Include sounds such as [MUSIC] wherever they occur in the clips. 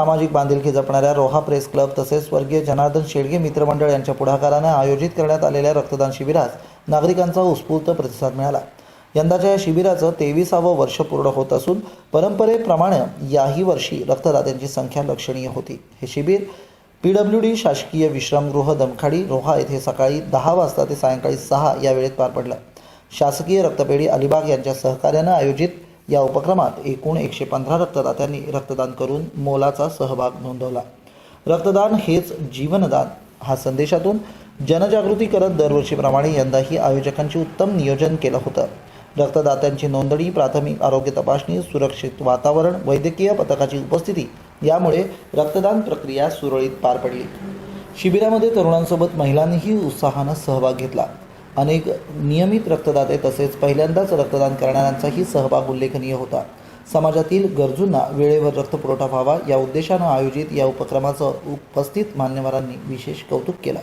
सामाजिक बांधिलकी जपणाऱ्या रोहा प्रेस क्लब तसेच स्वर्गीय जनार्दन शेडगे मित्रमंडळ यांच्या पुढाकारानं आयोजित करण्यात आलेल्या रक्तदान शिबिरास नागरिकांचा उत्स्फूर्त प्रतिसाद मिळाला. यंदाच्या या शिबिराचं तेविसावं वर्ष पूर्ण होत असून परंपरेप्रमाणे याही वर्षी रक्तदात्यांची संख्या लक्षणीय होती. हे शिबिर पी डब्ल्यू डी शासकीय विश्रामगृह दमखाडी रोहा येथे सकाळी दहा वाजता ते सायंकाळी सहा या वेळेत पार पडलं. शासकीय रक्तपेढी अलिबाग यांच्या सहकार्यानं आयोजित या उपक्रमात एकूण एकशे पंधरा रक्तदात्यांनी रक्तदान करून मोलाचा सहभाग नोंदवला. रक्तदान हेच जीवनदान. हा संदेशातून जनजागृती करत दरवर्षीप्रमाणे यंदाही आयोजकांची उत्तम नियोजन केलं होतं. रक्तदात्यांची नोंदणी प्राथमिक आरोग्य तपासणी सुरक्षित वातावरण वैद्यकीय पथकाची उपस्थिती यामुळे रक्तदान प्रक्रिया सुरळीत पार पडली. शिबिरामध्ये तरुणांसोबत महिलांनीही उत्साहानं सहभाग घेतला. अनेक नियमित रक्तदाते तसेच पहिल्यांदाच रक्तदान करणाऱ्यांचाही सहभाग उल्लेखनीय होता. समाजातील गरजूंना वेळेवर रक्तपुरवठा व्हावा या उद्देशानं आयोजित या उपक्रमाचं उपस्थित मान्यवरांनी विशेष कौतुक केलं.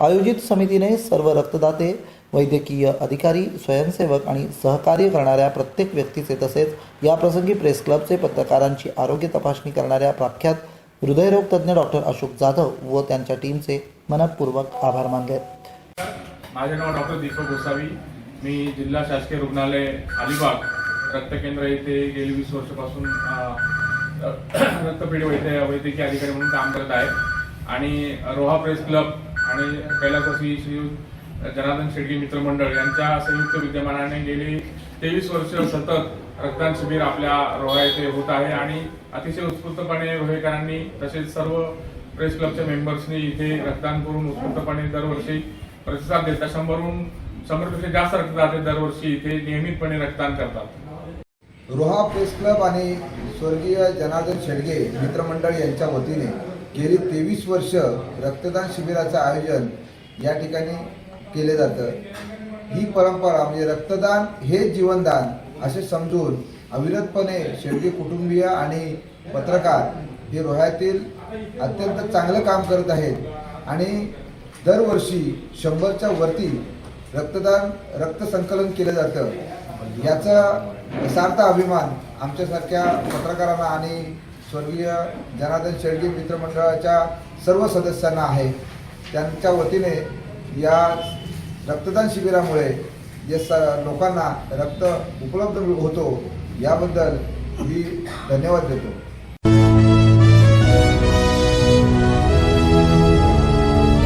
आयोजित समितीने सर्व रक्तदाते वैद्यकीय अधिकारी स्वयंसेवक आणि सहकार्य करणाऱ्या प्रत्येक व्यक्तीचे तसेच याप्रसंगी प्रेस क्लबचे पत्रकारांची आरोग्य तपासणी करणाऱ्या प्रख्यात हृदयरोगतज्ज्ञ डॉक्टर अशोक जाधव व त्यांच्या टीमचे मनपूर्वक आभार मानले. माझे नाव डॉक्टर दीपक गोसावी. मी जिल्हा शासकीय रुग्णालय अलिबाग रक्तकेंद्र येथे गेली वीस वर्षापासून [CLEARS THROAT] रक्तपेढी वैद्य वैद्यकीय अधिकारी म्हणून काम करत आहे आणि रोहा प्रेस क्लब आणि कैलासवासी श्री जनार्दन शेडगे मित्रमंडळ यांच्या संयुक्त विद्यमानाने गेली तेवीस वर्ष सतत रक्तदान शिबिर आपल्या रोहा येथे होत आहे. आणि अतिशय उत्स्फूर्तपणे रोहेकरांनी तसेच सर्व प्रेस क्लबच्या मेंबर्सनी इथे रक्तदान करून उत्स्फूर्तपणे दरवर्षी प्रतिसाद देतात. शंभरहून शंभरपेक्षा जास्त रक्तदाते दरवर्षी. इथे नियमितपणे रक्तदान करतात. रोहा प्रेस क्लब आणि स्वर्गीय जनार्दन शेडगे मित्रमंडळ यांच्या वतीने गेली तेवीस वर्ष रक्तदान शिबिराचं आयोजन या ठिकाणी केले जातं. ही परंपरा म्हणजे रक्तदान हे जीवनदान असे समजून अविरतपणे शेडगे कुटुंबीय आणि पत्रकार हे रोह्यातील अत्यंत चांगलं काम करत आहेत. आणि दरवर्षी शंभरच्या वरती रक्तदान रक्तसंकलन केलं जातं. याचा सार्थ अभिमान आमच्यासारख्या पत्रकारांना आणि स्वर्गीय जनार्दन शेडगे मित्रमंडळाच्या सर्व सदस्यांना आहे. त्यांच्या वतीने या रक्तदान शिबिरामुळे जे स लोकांना रक्त उपलब्ध होतो याबद्दल मी धन्यवाद देतो.